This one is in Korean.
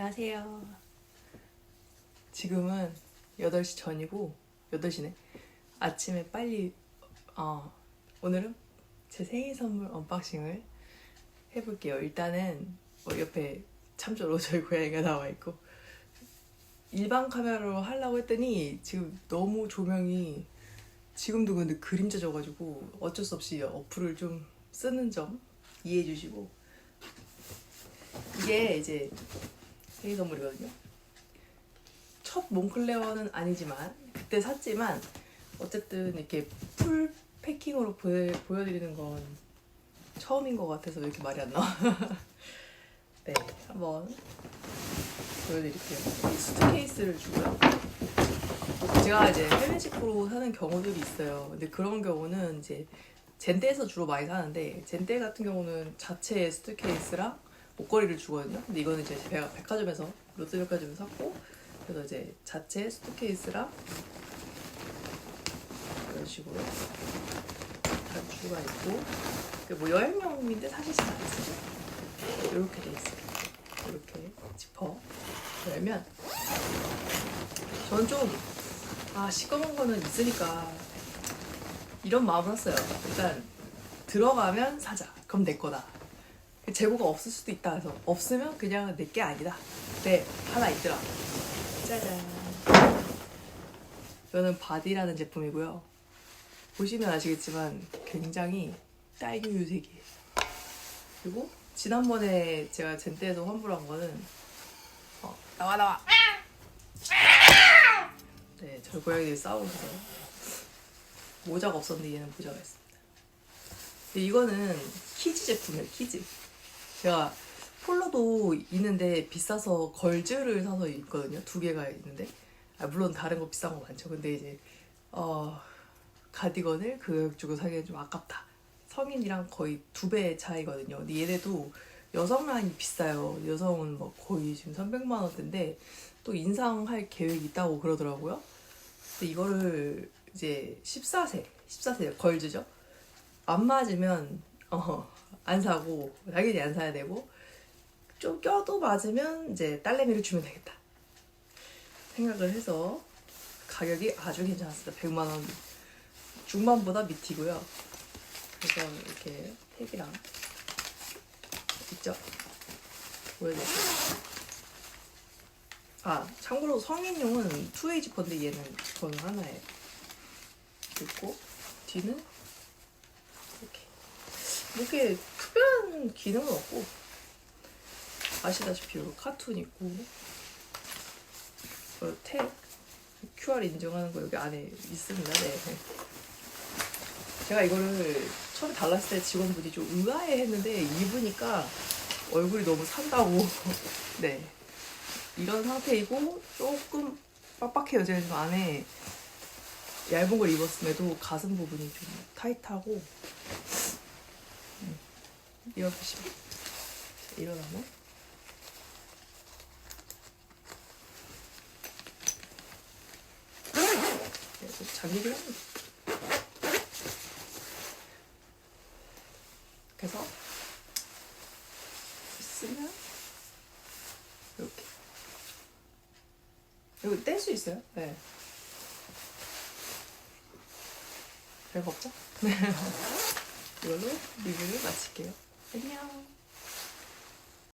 안녕하세요. 지금은 8시 전이고 8시네. 아침에 빨리 어, 오늘은 제 생일 선물 언박싱을 해볼게요. 일단은 뭐 옆에 참조로 저희 고양이가 나와 있고 일반 카메라로 하려고 했더니 지금 너무 조명이 지금도 근데 그림자 져가지고 어쩔 수 없이 어플을 좀 쓰는 점 이해해 주시고 이게 이제 생일 선물이거든요. 첫 몽클레어는 아니지만 그때 샀지만 어쨌든 이렇게 풀 패킹으로 보여, 보여드리는 건 처음인 것 같아서 왜 이렇게 말이 안 나와? 네, 한번 보여드릴게요. 이 수트케이스를 주고요. 제가 이제 직구로 사는 경우들이 있어요. 근데 그런 경우는 이제 젠데에서 주로 많이 사는데 젠데 같은 경우는 자체 수트케이스랑 목걸이를 주거든요. 근데 이거는 이제 제가 백화점에서 롯데백화점에서 샀고 그래서 이제 자체 수트케이스랑 이런 식으로 단추가 있고 그뭐 여행용인데 사실 잘 안 쓰죠. 이렇게 돼 있어요. 이렇게 지퍼 열면 저는 좀아 시꺼먼 거는 있으니까 이런 마음을 했어요. 일단 들어가면 사자. 그럼 내 거다. 재고가 없을 수도 있다 해서 없으면 그냥 내 게 아니다. 네 하나 있더라. 짜잔. 이거는 바디라는 제품이고요. 보시면 아시겠지만 굉장히 딸기 유색이에요. 그리고 지난번에 제가 젠데에서 환불한 거는 어, 나와 나와. 네, 저희 고양이들이 싸우면서 모자가 없었는데 얘는 모자가 있습니다. 근데 이거는 키즈 제품이에요, 키즈. 제가 폴로도 있는데 비싸서 걸즈를 사서 있거든요. 두 개가 있는데. 아, 물론 다른 거 비싼 거 많죠. 근데 이제 어, 가디건을 그 가격 주고 사기엔 좀 아깝다. 성인이랑 거의 두 배 차이거든요. 근데 얘네도 여성 라인이 비싸요. 여성은 뭐 거의 지금 300만 원대인데 또 인상할 계획이 있다고 그러더라고요. 근데 이거를 이제 14세, 14세 걸즈죠. 안 맞으면 어, 안 사고 당연히 안 사야 되고 좀 껴도 맞으면 이제 딸내미를 주면 되겠다 생각을 해서 가격이 아주 괜찮았습니다. 100만 원 중반보다 밑이고요. 그래서 이렇게 팩이랑 있죠. 보여드릴게요. 아 참고로 성인용은 투웨이 지퍼인데 얘는 지퍼는 하나에 있고 뒤는 이렇게 뭐 이렇게 특별한 기능은 없고 아시다시피 여기 카툰 있고 어, 택 QR 인증하는 거 여기 안에 있습니다. 네. 제가 이거를 처음에 달랐을 때 직원분이 좀 의아해 했는데 입으니까 얼굴이 너무 산다고 네 이런 상태이고 조금 빡빡해요. 제가 지금 안에 얇은 걸 입었음에도 가슴 부분이 좀 타이트하고 음, 이거 보시면 잠기긴 합니다. 그래서 쓰면 이렇게 이거 뗄 수 있어요? 네. 별거 없죠? 네. 이걸로 리뷰를 마칠게요. 안녕.